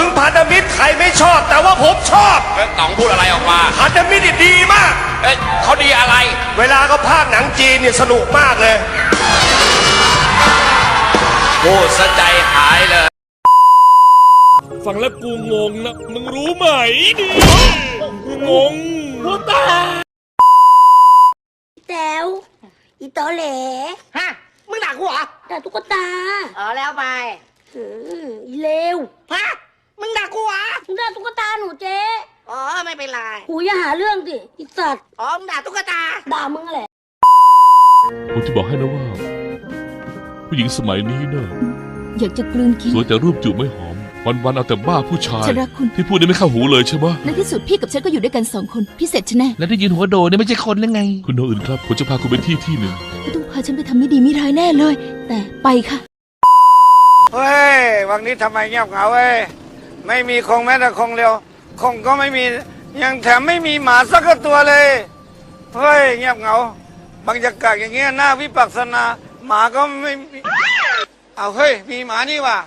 ึงพันธมิตรใครไม่ชอบ แต่ว่าผมชอบแล้องพูดอะไรออกมา พันธมิตรดีมาก เอ๊ะเขาดีอะไร เวลาเขาพากหนังจีนเนี่ยสนุกมากเลย พูดสะใจหายเลย ฟังแล้วกูงงนะ มึงรู้ไหมดิงงกูตาแต้วอีตอเหลฮะ มึงหนักูเหรอ แต่ตุ๊กตาอ๋อแล้วไปอีเลว ฮะ มึงด่าตุ๊กตาหนูเจ๊อ๋อไม่เป็นไรหูอย่าหาเรื่องสิอีสัตว์อ๋อมึงด่าตุ๊กตา ด่ามึงแหละ ผมจะบอกให้นะว่า ผู้หญิงสมัยนี้เนอะอยากจะกลืนกิน สวยแต่รูปจูบไม่หอม วันๆเอาแต่บ้าผู้ชาย ฉันรักคุณ ที่พูดนี่ไม่เข้าหูเลยใช่ไหมในที่สุดพี่กับฉันก็อยู่ด้วยกันสองคนพี่เสร็จฉันแน่แล้วได้ยินหัวโดเนี่ยไม่ใช่คนหรือไง คุณโนอื่นครับผมจะพาคุณไปที่ที่หนึ่งไม่ต้องพาฉันไปทำไม่ดีไม่ร้ายแน่เลย แต่ไปค่ะ เฮ้ย วันนี้ทำไมเงียบเหงาเว้ย ไม่มีคงแม้แต่คงเร็ว คงก็ไม่มี ยังแถมไม่มีหมาสักตัวเลย เฮ้ย เงียบเหงา บรรยากาศอย่างเงี้ยหน้าวิปัสสนา หมาก็ไม่มี เอาเฮ้ย มีหมานี่ว่ะ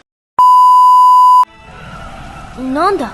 なんだ